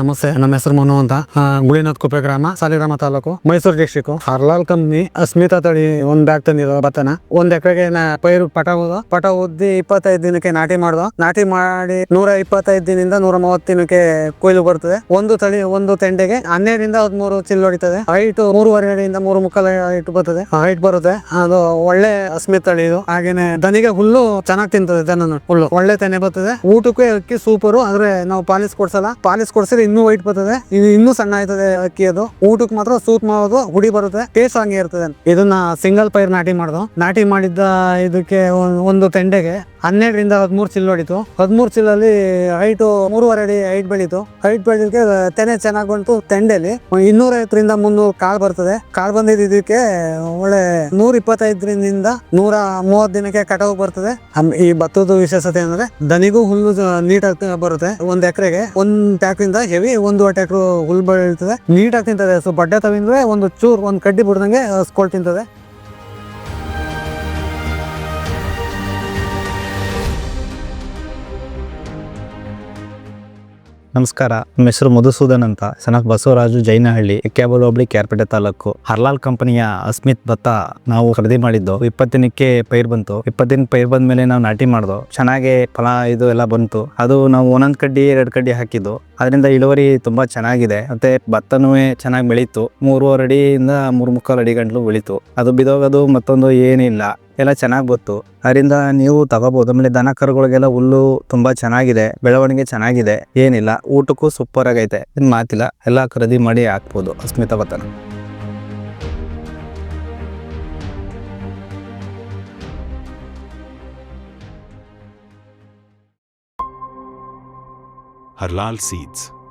ನಮಸ್ತೆ, ನಮ್ಮ ಹೆಸರು ಮನು ಅಂತ. ಗುಳಿನಾಥ್ ಕುಪ್ಪೆ ಗ್ರಾಮ, ಸಾಲಿಗ್ರಾಮ ತಾಲೂಕು, ಮೈಸೂರು ಡಿಸ್ಟಿಕ್ ಹರ್ಲಾಲ್ ಕಂಪ್ನಿ, ಅಸ್ಮಿತಾ ತಳಿ ಒಂದ್ ಬ್ಯಾಗ್ ತಂದಿರೋ ಭತ್ತನ. ಒಂದ್ ಎಕರೆಗೆ ಪೈರು ಪಟ ಹೋದ ಪಟ ಉದ್ದಿ ಇಪ್ಪತ್ತೈದು ದಿನಕ್ಕೆ ನಾಟಿ ಮಾಡ್ದು. ನಾಟಿ ಮಾಡಿ ನೂರ ಇಪ್ಪತ್ತೈದು ದಿನದಿಂದ ನೂರ ಮೂವತ್ತು ದಿನಕ್ಕೆ ಕೊಯ್ಲು ಬರ್ತದೆ. ಒಂದು ತಳಿ, ಒಂದು ತೆಂಡೆಗೆ ಹನ್ನೆರಡರಿಂದ ಹದಿಮೂರು ಚಿಲ್ಲು ಹೊಡಿತದೆ. ಹೈಟ್ ಮೂರುವರೆ ಅಡಿಯಿಂದ ಮೂರು ಮುಕ್ಕಾಲ ಹೈಟ್ ಬರ್ತದೆ. ಹೈಟ್ ಬರುತ್ತೆ. ಅದು ಒಳ್ಳೆ ಅಸ್ಮಿತ್ ತಳಿ ಇದು. ಹಾಗೇನೆ ದನಿಗೆ ಹುಲ್ಲು ಚೆನ್ನಾಗಿ ತಿಂತದೆ ದನ ಹುಲ್ಲು. ಒಳ್ಳೆ ತೆನೆ ಬರ್ತದೆ. ಊಟಕ್ಕೆ ಅಕ್ಕಿ ಸೂಪರು, ಆದ್ರೆ ನಾವು ಪಾಲಿಸ್ ಕೊಡ್ಸಲ್ಲ ಪಾಲಿಸ್ ಕೊಡ್ಸಿದ್ರೆ ಇನ್ನೂ ವೈಟ್ ಬರ್ತದೆ. ಇದು ಇನ್ನೂ ಸಣ್ಣ ಆಯ್ತದೆ ಅಕ್ಕಿ ಅದು. ಊಟಕ್ಕೆ ಮಾತ್ರ ಸೂತ್ ಮಾಡೋದು, ಹುಡಿ ಬರುತ್ತೆ ಟೇಸ್ಟ್ ಹಂಗೆ ಇರ್ತದೆ. ಇದನ್ನ ಸಿಂಗಲ್ ಪೈರ್ ನಾಟಿ ಮಾಡೋದು. ನಾಟಿ ಮಾಡಿದ್ದ ಇದಕ್ಕೆ ಒಂದು ತೆಂಡೆಗೆ ಹನ್ನೆರಡರಿಂದ ಹದಿಮೂರು ಚಿಲ್ ಹೊಡಿತು ಹದಿಮೂರು ಚಿಲ್ಲಲ್ಲಿ ಹೈಟು ಮೂರುವರೆ ಅಡಿ ಹೈಟ್ ಬೆಳೀತು. ಹೈಟ್ ಬೆಳಿಲಿಕ್ಕೆ ತೆನೆ ಚೆನ್ನಾಗಿ ಬಂತು ತೆಂಡೆಲಿ ಇನ್ನೂರೈವತ್ತರಿಂದ ಮುನ್ನೂರು ಕಾಳು ಬರ್ತದೆ. ಕಾಳು ಬಂದಿದ್ದಕ್ಕೆ ಒಳ್ಳೆ ನೂರ ಇಪ್ಪತ್ತೈದರಿಂದ ನೂರ ಮೂವತ್ತು ದಿನಕ್ಕೆ ಕಟಾವು ಬರ್ತದೆ. ಈ ಭತ್ತದ ವಿಶೇಷತೆ ಅಂದ್ರೆ ದನಿಗೂ ಹುಲ್ಲು ನೀಟಾಗಿ ಬರುತ್ತೆ. ಒಂದ್ ಎಕರೆಗೆ ಒಂದ್ ಟ್ಯಾಕ್ರಿಂದ ಹೆವಿ ಒಂದೂವರೆ ಟ್ಯಾಕ್ರು ಹುಲ್ ಬೆಳೀತದೆ. ನೀಟಾಗಿ ತಿಂತದೆ. ಸೊ ಬಡ್ಡೆ ತವಿಂದ್ರೆ ಒಂದು ಚೂರ್, ಒಂದ್ ಕಡ್ಡಿ ಬಿಡ್ದಂಗೆ ಹಸ್ಕೊಳ್ ತಿಂತದೆ. ನಮಸ್ಕಾರ, ನಮ್ಮ ಹೆಸರು ಮಧುಸೂದನ್ ಅಂತ. ಸನಕ್ ಬಸವರಾಜು, ಜೈನಹಳ್ಳಿ ಇಕ್ಯಾಬಲ್ ಹೋಬಳಿ ಕ್ಯಾರ್ಪೇಟೆ ತಾಲೂಕು. ಹರ್ಲಾಲ್ ಕಂಪನಿಯ ಅಸ್ಮಿತ್ ಭತ್ತ ನಾವು ಖರೀದಿ ಮಾಡಿದ್ದು. ಇಪ್ಪತ್ತಿನಕ್ಕೆ ಪೈರ್ ಬಂತು. ಇಪ್ಪತ್ತಿನ ಪೈರ್ ಬಂದ ಮೇಲೆ ನಾವು ನಾಟಿ ಮಾಡ್ದು. ಚೆನ್ನಾಗಿ ಫಲ ಇದು ಎಲ್ಲ ಬಂತು. ಅದು ನಾವು ಒಂದೊಂದು ಕಡ್ಡಿ, ಎರಡು ಕಡ್ಡಿ ಹಾಕಿದ್ದು. ಅದರಿಂದ ಇಳುವರಿ ತುಂಬಾ ಚೆನ್ನಾಗಿದೆ. ಮತ್ತೆ ಭತ್ತನೂ ಚೆನ್ನಾಗಿ ಬೆಳೀತು. ಮೂರುವರೆ ಅಡಿಯಿಂದ ಮೂರು ಮುಕ್ಕಾಲು ಅಡಿ ಗಂಟಲು ಬೆಳೀತು. ಅದು ಬಿದೋಗೋದು ಮತ್ತೊಂದು ಏನಿಲ್ಲ. ಎಲ್ಲ ಚೆನ್ನಾಗಿ ಬಂತು. ಅದರಿಂದ ನೀವು ತಗೋಬಹುದು ಆಮೇಲೆ ದನ ಕರುಗಳಿಗೆಲ್ಲ ಹುಲ್ಲು ತುಂಬಾ ಚೆನ್ನಾಗಿದೆ. ಬೆಳವಣಿಗೆ ಚೆನ್ನಾಗಿದೆ. ಏನಿಲ್ಲ. ಊಟಕ್ಕೂ ಸೂಪರ್ ಆಗೈತೆ. ಇನ್ ಮಾತಿಲ್ಲ. ಎಲ್ಲ ಖರೀದಿ ಮಾಡಿ ಹಾಕ್ಬೋದು. ಅಸ್ಮಿತಾ ಭತ್ತನ ಹರ್ಲಾಲ್ Seeds.